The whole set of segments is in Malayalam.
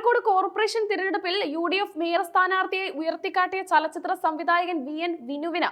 കോഴിക്കോട് കോർപ്പറേഷൻ തിരഞ്ഞെടുപ്പിൽ യു ഡി എഫ് മേയർ സ്ഥാനാർത്ഥിയെ ഉയർത്തിക്കാട്ടിയ ചലച്ചിത്ര സംവിധായകൻ വി എൻ വിനുവിന്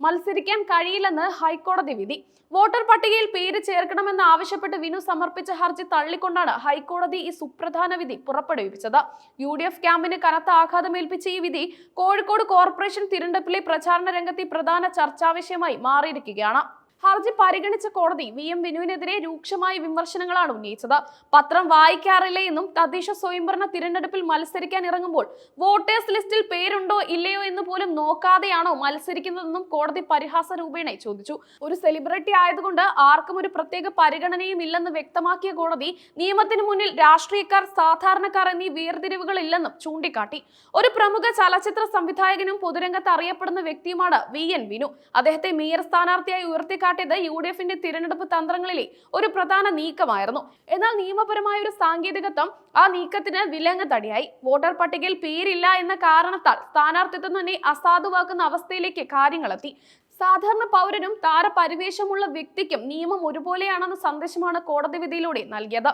മത്സരിക്കാൻ കഴിയില്ലെന്ന് ഹൈക്കോടതി വിധി. വോട്ടർ പട്ടികയിൽ പേര് ചേർക്കണമെന്ന് ആവശ്യപ്പെട്ട് വിനു സമർപ്പിച്ച ഹർജി തള്ളിക്കൊണ്ടാണ് ഹൈക്കോടതി ഈ സുപ്രധാന വിധി പുറപ്പെടുവിപ്പിച്ചത്. യു ഡി എഫ് ക്യാമ്പിന് കനത്ത ആഘാതമേൽപ്പിച്ച ഈ വിധി കോഴിക്കോട് കോർപ്പറേഷൻ തിരഞ്ഞെടുപ്പിലെ പ്രചാരണ രംഗത്തെ പ്രധാന ചർച്ചാവിഷയമായി മാറിയിരിക്കുകയാണ്. ഹർജി പരിഗണിച്ച കോടതി വി എം വിനുവിനെതിരെ രൂക്ഷമായ വിമർശനങ്ങളാണ് ഉന്നയിച്ചത്. പത്രം വായിക്കാറില്ല എന്നും തദ്ദേശ സ്വയംഭരണ തിരഞ്ഞെടുപ്പിൽ മത്സരിക്കാൻ ഇറങ്ങുമ്പോൾ വോട്ടേഴ്സ് ലിസ്റ്റിൽ പേരുണ്ടോ ഇല്ലയോ എന്ന് പോലും നോക്കാതെയാണോ മത്സരിക്കുന്നതെന്നും കോടതി പരിഹാസ രൂപേണ ചോദിച്ചു. ഒരു സെലിബ്രിറ്റി ആയതുകൊണ്ട് ആർക്കും ഒരു പ്രത്യേക പരിഗണനയും ഇല്ലെന്ന് വ്യക്തമാക്കിയ കോടതി നിയമത്തിന് മുന്നിൽ രാഷ്ട്രീയക്കാർ സാധാരണക്കാർ എന്നീ വേർതിരിവുകൾ ഇല്ലെന്നും ചൂണ്ടിക്കാട്ടി. ഒരു പ്രമുഖ ചലച്ചിത്ര സംവിധായകനും പൊതുരംഗത്ത് അറിയപ്പെടുന്ന വ്യക്തിയുമാണ് വി എൻ വിനു. അദ്ദേഹത്തെ മേയർ സ്ഥാനാർത്ഥിയായി ഉയർത്തിക്കാട്ടിയത് യു ഡി എഫിന്റെ തിരഞ്ഞെടുപ്പ് തന്ത്രങ്ങളിലെ ഒരു പ്രധാന നീക്കമായിരുന്നു. എന്നാൽ നിയമപരമായ ഒരു സാങ്കേതികത്വം ആ നീക്കത്തിന് വിലങ്ങ് തടിയായി വോട്ടർ പട്ടികയിൽ പേരില്ല എന്ന കാരണത്താൽ സ്ഥാനാർത്ഥിത്വം തന്നെ അസാധുവാക്കുന്ന അവസ്ഥയിലേക്ക് കാര്യങ്ങളെത്തി. സാധാരണ പൗരനും താരപരിവേഷമുള്ള വ്യക്തിക്കും നിയമം ഒരുപോലെയാണെന്ന സന്ദേശമാണ് കോടതി വിധിയിലൂടെ നൽകിയത്.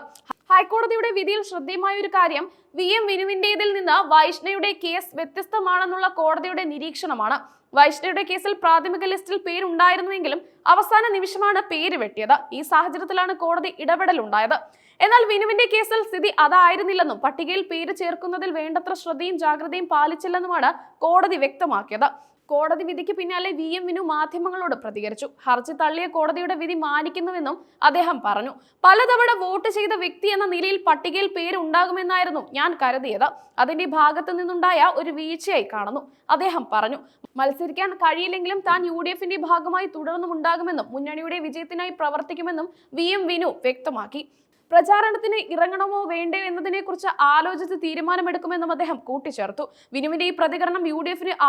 ഹൈക്കോടതിയുടെ വിധിയിൽ ശ്രദ്ധേയമായ ഒരു കാര്യം വി എം വിനുവിന്റേതിൽ നിന്ന് വൈഷ്ണയുടെ കേസ് വ്യത്യസ്തമാണെന്നുള്ള കോടതിയുടെ നിരീക്ഷണമാണ്. വൈഷ്ണയുടെ കേസിൽ പ്രാഥമിക ലിസ്റ്റിൽ പേരുണ്ടായിരുന്നുവെങ്കിലും അവസാന നിമിഷമാണ് പേര് വെട്ടിയത്. ഈ സാഹചര്യത്തിലാണ് കോടതി ഇടപെടലുണ്ടായത്. എന്നാൽ വിനുവിന്റെ കേസിൽ സ്ഥിതി അതായിരുന്നില്ലെന്നും പട്ടികയിൽ പേര് ചേർക്കുന്നതിൽ വേണ്ടത്ര ശ്രദ്ധയും ജാഗ്രതയും പാലിച്ചില്ലെന്നുമാണ് കോടതി വ്യക്തമാക്കിയത്. കോടതി വിധിക്ക് പിന്നാലെ വി എം വിനു മാധ്യമങ്ങളോട് പ്രതികരിച്ചു. ഹർജി തള്ളിയ കോടതിയുടെ വിധി മാനിക്കുന്നുവെന്നും അദ്ദേഹം പറഞ്ഞു. പലതവണ വോട്ട് ചെയ്ത വ്യക്തി എന്ന നിലയിൽ പട്ടികയിൽ പേരുണ്ടാകുമെന്നായിരുന്നു ഞാൻ കരുതിയത്. അതിന്റെ ഭാഗത്തു നിന്നുണ്ടായ ഒരു വീഴ്ചയായി കാണുന്നു. അദ്ദേഹം പറഞ്ഞു മത്സരിക്കാൻ കഴിയില്ലെങ്കിലും താൻ യു ഡി എഫിന്റെ ഭാഗമായി തുടർന്നും ഉണ്ടാകുമെന്നും മുന്നണിയുടെ വിജയത്തിനായി പ്രവർത്തിക്കുമെന്നും വി എം വിനു വ്യക്തമാക്കി. പ്രചാരണത്തിന് ഇറങ്ങണമോ വേണ്ടയോ എന്നതിനെ കുറിച്ച് ആലോചിച്ച് തീരുമാനമെടുക്കുമെന്നും അദ്ദേഹം കൂട്ടിച്ചേർത്തു. വിനുവിന്റെ ഈ പ്രതികരണം യു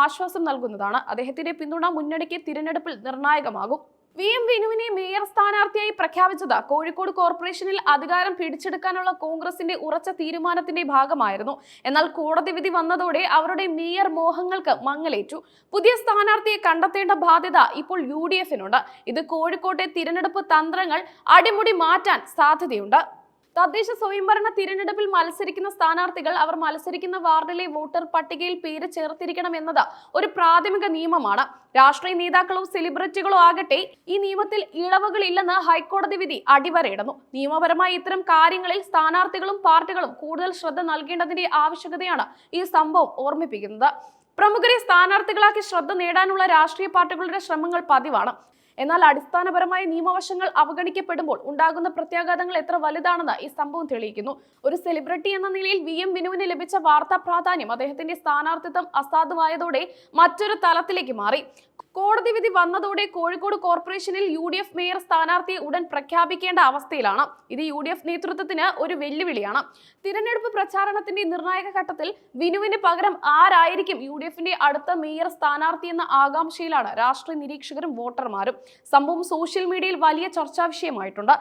ആശ്വാസം നൽകുന്നതാണ്. അദ്ദേഹത്തിന്റെ പിന്തുണ മുന്നണിക്ക് തിരഞ്ഞെടുപ്പിൽ നിർണായകമാകും. വി എം വിനുവിനെ മേയർ സ്ഥാനാർത്ഥിയായി പ്രഖ്യാപിച്ചത് കോഴിക്കോട് കോർപ്പറേഷനിൽ അധികാരം പിടിച്ചെടുക്കാനുള്ള കോൺഗ്രസിന്റെ ഉറച്ച തീരുമാനത്തിന്റെ ഭാഗമായിരുന്നു. എന്നാൽ കോടതി വിധി വന്നതോടെ അവരുടെ മേയർ മോഹങ്ങൾക്ക് മങ്ങലേറ്റു. പുതിയ സ്ഥാനാർത്ഥിയെ കണ്ടെത്തേണ്ട ബാധ്യത ഇപ്പോൾ യു ഡി എഫിനുണ്ട്. ഇത് കോഴിക്കോട്ടെ തിരഞ്ഞെടുപ്പ് തന്ത്രങ്ങൾ അടിമുടി മാറ്റാൻ സാധ്യതയുണ്ട്. തദ്ദേശ സ്വയംഭരണ തിരഞ്ഞെടുപ്പിൽ മത്സരിക്കുന്ന സ്ഥാനാർത്ഥികൾ അവർ മത്സരിക്കുന്ന വാർഡിലെ വോട്ടർ പട്ടികയിൽ പേര് ചേർത്തിരിക്കണം എന്നത് ഒരു പ്രാഥമിക നിയമമാണ്. രാഷ്ട്രീയ നേതാക്കളോ സെലിബ്രിറ്റികളോ ആകട്ടെ ഈ നിയമത്തിൽ ഇളവുകളില്ലെന്ന് ഹൈക്കോടതി വിധി അടിവരയിടുന്നു. നിയമപരമായി ഇത്തരം കാര്യങ്ങളിൽ സ്ഥാനാർത്ഥികളും പാർട്ടികളും കൂടുതൽ ശ്രദ്ധ നൽകേണ്ടതിന്റെ ആവശ്യകതയാണ് ഈ സംഭവം ഓർമ്മിപ്പിക്കുന്നത്. പ്രമുഖരെ സ്ഥാനാർത്ഥികളാക്കി ശ്രദ്ധ നേടാനുള്ള രാഷ്ട്രീയ പാർട്ടികളുടെ ശ്രമങ്ങൾ പതിവാണ്. എന്നാൽ അടിസ്ഥാനപരമായ നിയമവശങ്ങൾ അവഗണിക്കപ്പെടുമ്പോൾ ഉണ്ടാകുന്ന പ്രത്യാഘാതങ്ങൾ എത്ര വലുതാണെന്ന് ഈ സംഭവം തെളിയിക്കുന്നു. ഒരു സെലിബ്രിറ്റി എന്ന നിലയിൽ വി എം വിനുവിന് ലഭിച്ച വാർത്താ പ്രാധാന്യം അദ്ദേഹത്തിന്റെ സ്ഥാനാർത്ഥിത്വം അസാധുവായതോടെ മറ്റൊരു തലത്തിലേക്ക് മാറി. കോടതി വിധി വന്നതോടെ കോഴിക്കോട് കോർപ്പറേഷനിൽ യു ഡി എഫ് മേയർ സ്ഥാനാർത്ഥിയെ ഉടൻ പ്രഖ്യാപിക്കേണ്ട അവസ്ഥയിലാണ്. ഇത് യു ഡി എഫ് നേതൃത്വത്തിന് ഒരു വെല്ലുവിളിയാണ്. തിരഞ്ഞെടുപ്പ് പ്രചാരണത്തിന്റെ നിർണായക ഘട്ടത്തിൽ വിനുവിന് പകരം ആരായിരിക്കും യു ഡി എഫിന്റെ അടുത്ത മേയർ സ്ഥാനാർത്ഥി എന്ന ആകാംക്ഷയിലാണ് രാഷ്ട്രീയ നിരീക്ഷകരും വോട്ടർമാരും. സംഭവം സോഷ്യൽ മീഡിയയിൽ വലിയ ചർച്ചാ വിഷയമായിട്ടുണ്ട്.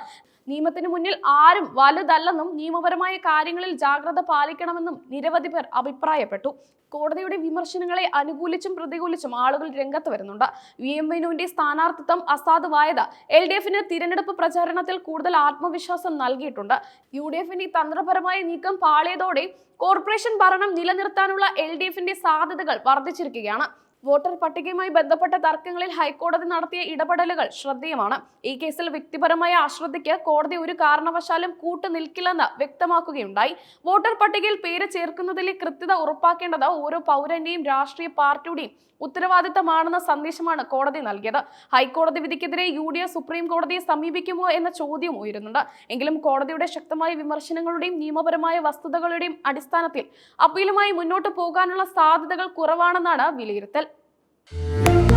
നിയമത്തിന് മുന്നിൽ ആരും വലുതല്ലെന്നും നിയമപരമായ കാര്യങ്ങളിൽ ജാഗ്രത പാലിക്കണമെന്നും നിരവധി പേർ അഭിപ്രായപ്പെട്ടു. കോടതിയുടെ വിമർശനങ്ങളെ അനുകൂലിച്ചും പ്രതികൂലിച്ചും ആളുകൾ രംഗത്ത് വരുന്നുണ്ട്. വി എം വിനുവിന്റെ സ്ഥാനാർത്ഥിത്വം അസാധുവായത് എൽ ഡി എഫിന് തിരഞ്ഞെടുപ്പ് പ്രചാരണത്തിൽ കൂടുതൽ ആത്മവിശ്വാസം നൽകിയിട്ടുണ്ട്. യു ഡി എഫിന്റെ തന്ത്രപരമായ നീക്കം പാളിയതോടെ കോർപ്പറേഷൻ ഭരണം നിലനിർത്താനുള്ള എൽ ഡി എഫിന്റെ സാധ്യതകൾ വർദ്ധിച്ചിരിക്കുകയാണ്. വോട്ടർ പട്ടികയുമായി ബന്ധപ്പെട്ട തർക്കങ്ങളിൽ ഹൈക്കോടതി നടത്തിയ ഇടപെടലുകൾ ശ്രദ്ധേയമാണ്. ഈ കേസിൽ വ്യക്തിപരമായ അശ്രദ്ധയ്ക്ക് കോടതി ഒരു കാരണവശാലും കൂട്ടുനിൽക്കില്ലെന്ന് വ്യക്തമാക്കുകയുണ്ടായി. വോട്ടർ പട്ടികയിൽ പേര് ചേർക്കുന്നതിലെ കൃത്യത ഉറപ്പാക്കേണ്ടത് ഓരോ പൗരന്റെയും രാഷ്ട്രീയ പാർട്ടിയുടെയും ഉത്തരവാദിത്തമാണെന്ന സന്ദേശമാണ് കോടതി നൽകിയത്. ഹൈക്കോടതി വിധിക്കെതിരെ യു ഡി എഫ് സുപ്രീം കോടതിയെ സമീപിക്കുമോ എന്ന ചോദ്യം ഉയരുന്നുണ്ട്. എങ്കിലും കോടതിയുടെ ശക്തമായ വിമർശനങ്ങളുടെയും നിയമപരമായ വസ്തുതകളുടെയും അടിസ്ഥാനത്തിൽ അപ്പീലുമായി മുന്നോട്ട് പോകാനുള്ള സാധ്യതകൾ കുറവാണെന്നാണ് വിലയിരുത്തൽ. Música